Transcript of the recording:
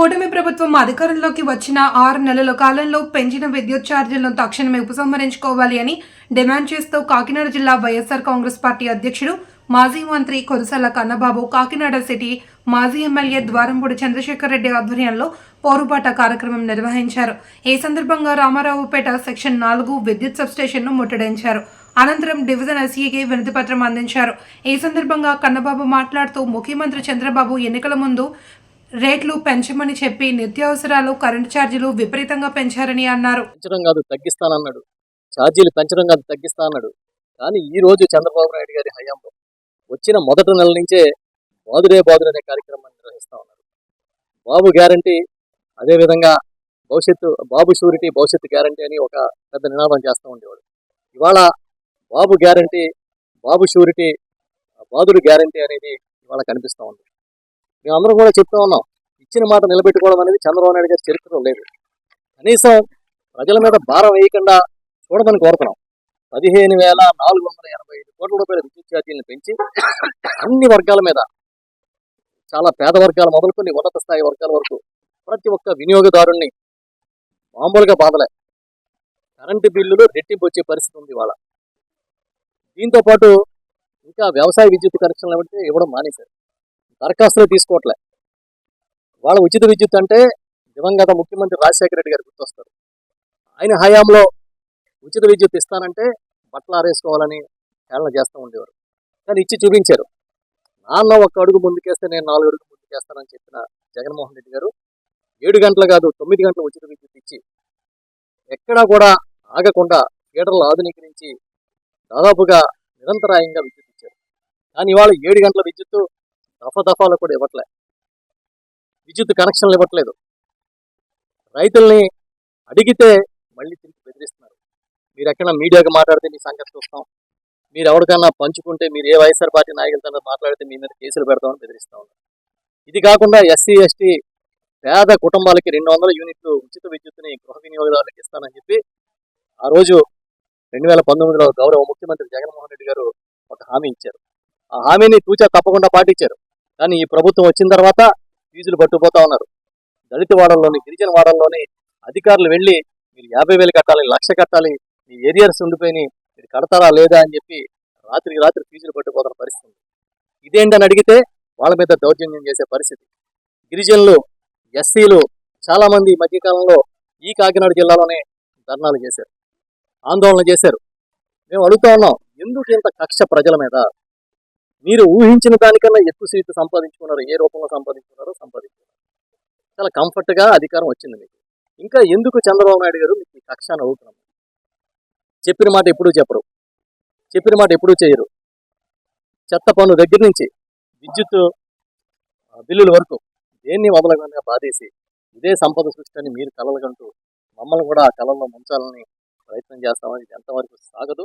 కూటమి ప్రభుత్వం అధికారంలోకి వచ్చిన ఆరు నెలల కాలంలో పెంచిన విద్యుత్ ఛార్జీలను తక్షణమే ఉపసంహరించుకోవాలి అని డిమాండ్ చేస్తూ కాకినాడ జిల్లా వైఎస్ఆర్ కాంగ్రెస్ పార్టీ అధ్యక్షుడు మాజీ మంత్రి కొరసాల కన్నబాబు కాకినాడ సిటీ మాజీ ఎమ్మెల్యే ద్వారంపూడి చంద్రశేఖర్ రెడ్డి ఆధ్వర్యంలో పోరుబాట కార్యక్రమం నిర్వహించారు. ఈ సందర్భంగా రామారావుపేట సెక్షన్ నాలుగు విద్యుత్ సబ్స్టేషన్ను ముట్టడించారు. అనంతరం డివిజన్ ఎస్ఈకి వినతిపత్రం అందించారు. ఈ సందర్భంగా కన్నబాబు మాట్లాడుతూ ముఖ్యమంత్రి చంద్రబాబు ఎన్నికల ముందు రేట్లు పెంచమని చెప్పి నిత్యావసరాలు కరెంటు ఛార్జీలు విపరీతంగా పెంచారని అన్నారు. పెంచడం కాదు తగ్గిస్తానన్నాడు. ఛార్జీలు పెంచడం కాదు తగ్గిస్తా అన్నాడు కానీ ఈ రోజు చంద్రబాబు నాయుడు గారి హయాంలో వచ్చిన మొదటి నెల నుంచే బాదురే బాదురే అనే కార్యక్రమాన్ని నిర్వహిస్తా ఉన్నారు. బాబు గ్యారంటీ అదేవిధంగా భవిష్యత్తు బాబు షూరిటీ భవిష్యత్తు గ్యారంటీ అని ఒక పెద్ద నినాదం చేస్తూ ఉండేవాడు. ఇవాళ బాబు గ్యారంటీ బాబు షూరిటీ బాదురు గ్యారంటీ అనేది ఇవాళ కనిపిస్తూ ఉంది. మేమందరం కూడా చెప్తా ఉన్నాం ఇచ్చిన మాట నిలబెట్టుకోవడం అనేది చంద్రబాబు నాయుడు గారి చరిత్రలో లేదు. కనీసం ప్రజల మీద భారం వేయకుండా చూడమని కోరుతున్నాం పదిహేను వేల నాలుగు వందల ఎనభై ఐదు కోట్ల రూపాయల విద్యుత్ ఛార్జీలను పెంచి అన్ని వర్గాల మీద చాలా పేద వర్గాలు మొదలుకొని ఉన్నత స్థాయి వర్గాల వరకు ప్రతి ఒక్క వినియోగదారుణ్ణి మామూలుగా బాధలే. కరెంటు బిల్లులు రెట్టింపు వచ్చే పరిస్థితి ఉంది ఇవాళ. దీంతో పాటు ఇంకా వ్యవసాయ విద్యుత్ కనెక్షన్లు ఇవ్వడం మానేశారు. దరఖాస్తులు తీసుకోవట్లే. వాళ్ళ ఉచిత విద్యుత్ అంటే దివంగత ముఖ్యమంత్రి రాజశేఖర రెడ్డి గారు గుర్తొస్తారు. ఆయన హయాంలో ఉచిత విద్యుత్ ఇస్తానంటే బట్టలు ఆరేసుకోవాలని హేళన చేస్తూ ఉండేవారు. కానీ ఇచ్చి చూపించారు. నాన్న ఒక్క అడుగు ముందుకేస్తే నేను నాలుగు అడుగు ముందుకేస్తానని చెప్పిన జగన్మోహన్ రెడ్డి గారు ఏడు గంటలు కాదు తొమ్మిది గంటల ఉచిత విద్యుత్ ఇచ్చి ఎక్కడా కూడా ఆగకుండా థియేటర్లు ఆధునీకరించి దాదాపుగా నిరంతరాయంగా విద్యుత్ ఇచ్చారు. కానీ ఇవాళ ఏడు గంటల విద్యుత్తు దఫాదఫాలు కూడా ఇవ్వట్లే. విద్యుత్ కనెక్షన్లు ఇవ్వట్లేదు. రైతుల్ని అడిగితే మళ్ళీ తిరిగి బెదిరిస్తున్నారు. మీరు ఎక్కడ మీడియాకి మాట్లాడితే మీ సంగతి చూస్తాం. మీరు ఎవరికన్నా పంచుకుంటే మీరు ఏ వైఎస్ఆర్ పార్టీ నాయకులతో మాట్లాడితే మీ మీద కేసులు పెడతామని బెదిరిస్తా ఉన్నారు. ఇది కాకుండా ఎస్సీ ఎస్టీ పేద కుటుంబాలకి రెండు వందల యూనిట్లు ఉచిత విద్యుత్ని గృహ వినియోగదారులకు ఇస్తానని చెప్పి ఆ రోజు రెండు వేల పంతొమ్మిదిలో గౌరవ ముఖ్యమంత్రి జగన్మోహన్ రెడ్డి గారు ఒక హామీ ఇచ్చారు. ఆ హామీని తూచా తప్పకుండా పాటించారు. కానీ ఈ ప్రభుత్వం వచ్చిన తర్వాత ఫీజులు పట్టుకుపోతా ఉన్నారు. దళిత వాడల్లోని గిరిజన వాడల్లోని అధికారులు వెళ్ళి మీరు యాభై వేలు కట్టాలి లక్ష కట్టాలి మీ ఏరియర్స్ ఉండిపోయి మీరు కడతారా లేదా అని చెప్పి రాత్రికి రాత్రి ఫీజులు పట్టుకుపోతున్న పరిస్థితి ఇదేంటని అడిగితే వాళ్ళ మీద దౌర్జన్యం చేసే పరిస్థితి. గిరిజనులు ఎస్సీలు చాలామంది ఈ మధ్యకాలంలో ఈ కాకినాడ జిల్లాలోనే ధర్నాలు చేశారు ఆందోళన చేశారు. మేము అడుగుతా ఉన్నాం ఎందుకు ఇంత కక్ష ప్రజల మీద? మీరు ఊహించిన దానికన్నా ఎక్కువ సీట్లు సంపాదించుకున్నారు ఏ రూపంలో సంపాదించుకున్నారో సంపాదించుకున్నారు. చాలా కంఫర్ట్గా అధికారం వచ్చింది మీకు. ఇంకా ఎందుకు చంద్రబాబు నాయుడు గారు మీకు కక్షాన్ని అవుతున్నాం చెప్పిన మాట ఎప్పుడూ చెప్పరు. చెప్పిన మాట ఎప్పుడూ చేయరు. చెత్త పన్ను దగ్గర నుంచి విద్యుత్ బిల్లుల వరకు దేన్ని వదలకుండా బాధేసి ఇదే సంపద సృష్టి అని మీరు కలలుగంటూ మమ్మల్ని కూడా ఆ కళల్లో ముంచాలని ప్రయత్నం చేస్తామని ఎంతవరకు సాగదు.